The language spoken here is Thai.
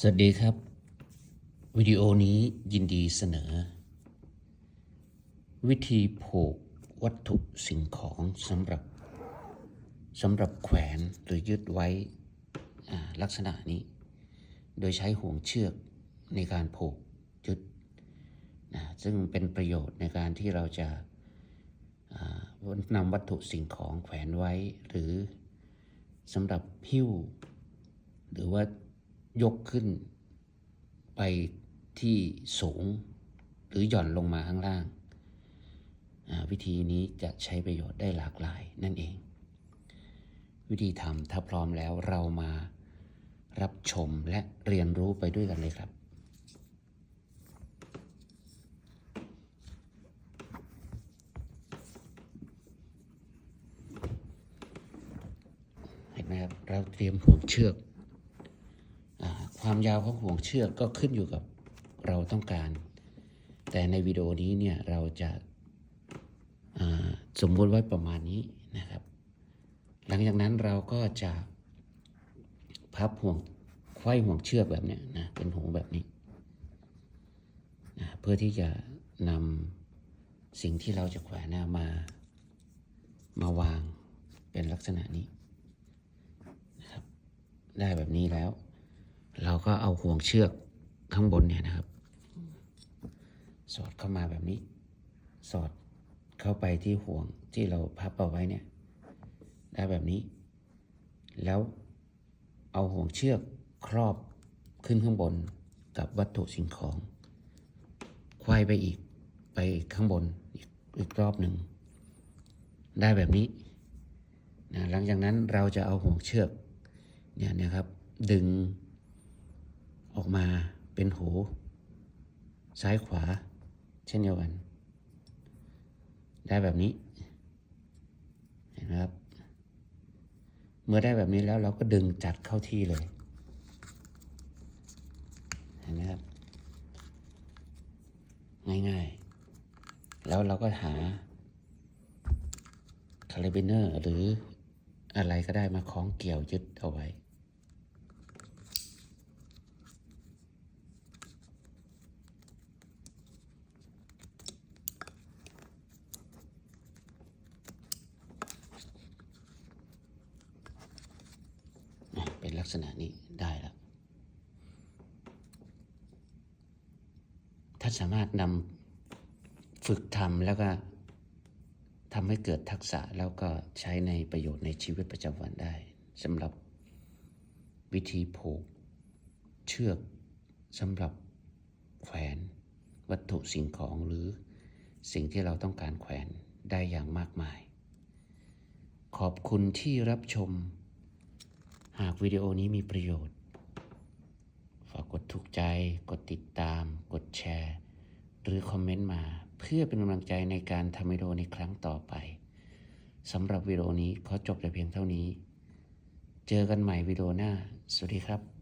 สวัสดีครับ วิดีโอนี้ยินดีเสนอ วิธีผูกวัตถุสิ่งของสำหรับสำหรับแขวนหรือยึดไว้ลักษณะนี้ โดยใช้ห่วงเชือกในการผูกยึดนะซึ่งเป็นประโยชน์ในการที่เราจะานำวัตถุสิ่งของแขวนไว้หรือสำหรับหิ้ว หรือว่า ยกขึ้น ไปที่สูง หรือหย่อนลงมาข้างล่าง วิธีนี้จะใช้ประโยชน์ได้หลากหลายนั่นเอง วิธีทำถ้าพร้อมแล้วเรามารับชมและเรียนรู้ไปด้วยกันเลยครับเห็นไหมครับเราเตรียมห่วงเชือก ความยาวของห่วงเชือกก็ขึ้นอยู่กับเราต้องการ แต่ในวิดีโอนี้เนี่ยเราจะาสมมติไว้ประมาณนี้นะครับ หลังจากนั้นเราก็จะพับห่วงไขว้ห่วงเชือกแบบนี้นะเป็นห่วงแบบนี้นะเพื่อที่จะนำสิ่งที่เราจะแขวนมา มาวางเป็นลักษณะนี้นะครับ ได้แบบนี้แล้ว เราก็เอาห่วงเชือกข้างบนเนี่ยนะครับ สอดเข้ามาแบบนี้ สอดเข้าไปที่ห่วงที่เราพับเอาไว้เนี่ย ได้แบบนี้ แล้วเอาห่วงเชือกครอบขึ้นข้างบนกับวัตถุสิ่งของควายไปอีกไปข้างบนอีกอีกรอบหนึ่ง ได้แบบนี้นะหลังจากนั้นเราจะเอาห่วงเชือกเนี่ยนะครับดึง ออกมาเป็นหูซ้ายขวา เช่นเดียวกัน ได้แบบนี้ เห็นไหมครับ เมื่อได้แบบนี้แล้วเราก็ดึงจัดเข้าที่เลย เห็นไหมครับ ง่ายๆ แล้วเราก็หาคาลิเบเนอร์หรืออะไรก็ได้มาคล้องเกี่ยวยึดเอาไว้ เป็น ลักษณะนี้ได้แล้วถ้าสามารถนำฝึกทำแล้วก็ทำให้เกิดทักษะแล้วก็ใช้ในประโยชน์ในชีวิตประจำวันได้สำหรับวิธีผูกเชือกสำหรับแขวนวัตถุสิ่งของหรือสิ่งที่เราต้องการแขวนได้อย่างมากมาย ขอบคุณที่รับชม หากวิดีโอนี้มีประโยชน์ ฝากกดถูกใจ กดติดตาม กดแชร์ หรือคอมเมนต์มา เพื่อเป็นกำลังใจในการทำวิดีโอในครั้งต่อไปสำหรับวิดีโอนี้ขอจบแต่เพียงเท่านี้ เจอกันใหม่วิดีโอหน้า สวัสดีครับ